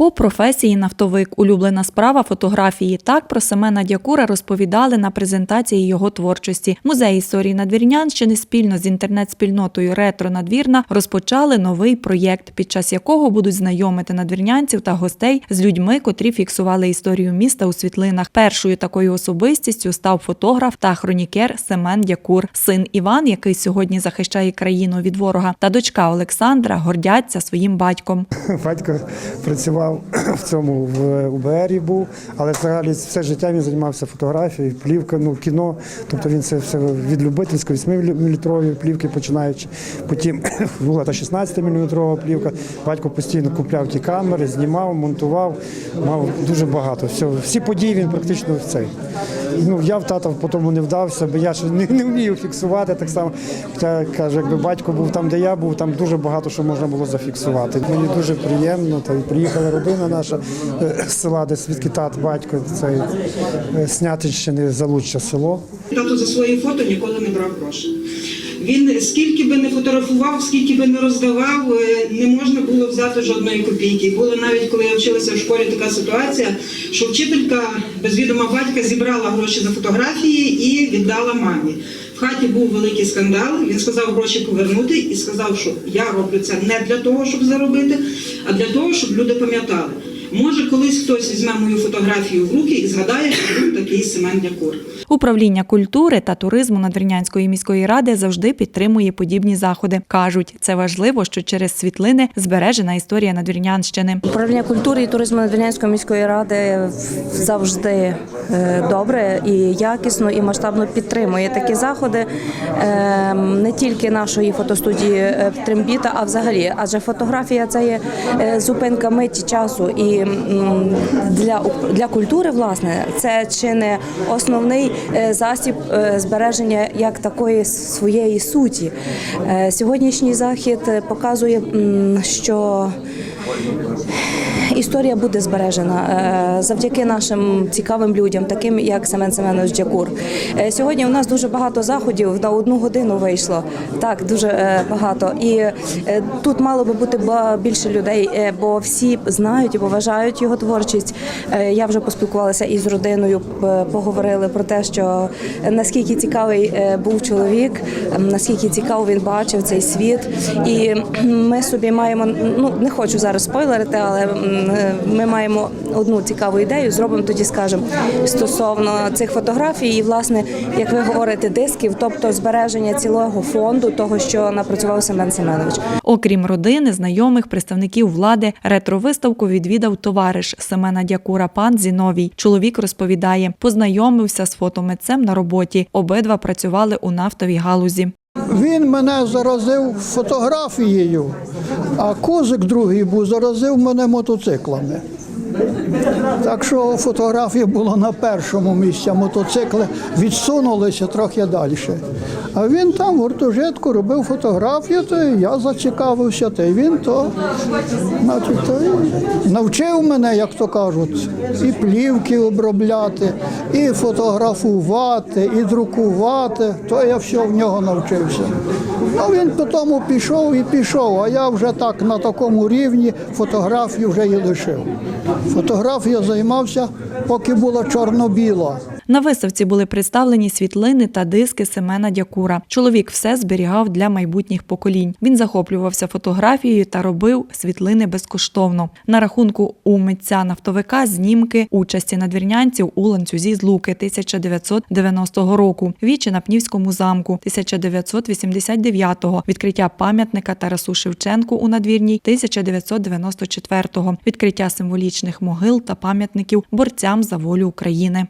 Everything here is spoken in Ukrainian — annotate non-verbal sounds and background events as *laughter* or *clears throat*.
По професії нафтовик улюблена справа фотографії. Так про Семена Дякура розповідали на презентації його творчості. Музей історії Надвірнянщини спільно з інтернет-спільнотою Ретро Надвірна розпочали новий проєкт, під час якого будуть знайомити надвірнянців та гостей з людьми, котрі фіксували історію міста у світлинах. Першою такою особистістю став фотограф та хронікер Семен Дякур, син Іван, який сьогодні захищає країну від ворога, та дочка Олександра гордяться своїм батьком. Батько працював *clears throat* в цьому в УБРі був, але взагалі все життя він займався фотографією, плівкою, ну кіно. Тобто він це все від любительської 8-мм плівки починаючи. Потім *clears throat* була та 16-мм плівка. Батько постійно купляв ті камери, знімав, монтував, мав дуже багато. Все, всі події він практично в цей. Ну я в тата потім не вдався, бо я ж не, не вмію фіксувати так само. Хоча каже, якби батько був там, де я був, там дуже багато що можна було зафіксувати. Мені дуже приємно. Та й приїхала родина наша е, з села, де звідки тат, батько, це е, Снятинщини, Залуччя село. Тато за свої фото ніколи не брав гроші. Він скільки би не фотографував, скільки би не роздавав, е, не можна було взяти жодної копійки. Було навіть коли я вчилася в школі така ситуація, що вчителька без відома батька зібрала гроші за фотографії і віддала мамі. В хаті був великий скандал. Він сказав гроші повернути і сказав, що я роблю це не для того, щоб заробити, а для того, щоб люди пам'ятали. Може, колись хтось візьме мою фотографію в руки і згадає, що був такий Семен Дякур. Управління культури та туризму Надвірнянської міської ради завжди підтримує подібні заходи. кажуть, це важливо, що через світлини збережена історія Надвірнянщини. Управління культури і туризму Надвірнянської міської ради завжди е, добре і якісно і масштабно підтримує такі заходи е, не тільки нашої фотостудії е, Трембіта, а взагалі. Адже фотографія це є е, зупинка миті часу. І м, для, для культури, власне, це чи не основний е, засіб е, збереження як такої своєї суті. Е, Сьогоднішній захід показує, що Історія буде збережена е, завдяки нашим цікавим людям, таким як Семен Семенович Дякур. Е, Сьогодні у нас дуже багато заходів на одну годину вийшло. Так, дуже е, багато. І тут мало би бути більше людей, бо всі знають і поважають його творчість. Я вже поспілкувалася із родиною, поговорили про те, що наскільки цікавий був чоловік, наскільки цікаво він бачив цей світ. І ми собі маємо ну не хочу зараз спойлерити, але е, ми маємо одну цікаву ідею. Зробимо тоді, скажемо, стосовно цих фотографій, і власне, як ви говорите, дисків, тобто збереження цілого фонду того, що напрацював Семен Семенович. Окрім родини, знайомих, представників влади, ретро-виставку відвідав товариш Семена Дякура пан Зіновій. Чоловік розповідає, познайомився з фотомитцем на роботі. Обидва працювали у нафтовій галузі. Він мене заразив фотографією, а козик другий був заразив мене мотоциклами. Так що фотографія була на першому місці, а мотоцикли відсунулися трохи далі. А він там в гуртожитку робив фотографію, то я зацікавився, та й він то, значить, то навчив мене, як то кажуть, і плівки обробляти, і фотографувати, і друкувати. То я все в нього навчився. Ну він потім пішов і пішов, а я вже так на такому рівні фотографію вже і лишив. Фотографія займався, поки була чорно-біла. На виставці були представлені світлини та диски Семена Дякура. Чоловік все зберігав для майбутніх поколінь. Він захоплювався фотографією та робив світлини безкоштовно. На рахунку у митця нафтовика знімки участі надвірнянців у ланцюзі з Луки 1990 року, вічі на Пнівському замку 1989-го, відкриття пам'ятника Тарасу Шевченку у надвірній 1994-го, відкриття символічних могил та пам'ятників борцям за волю України.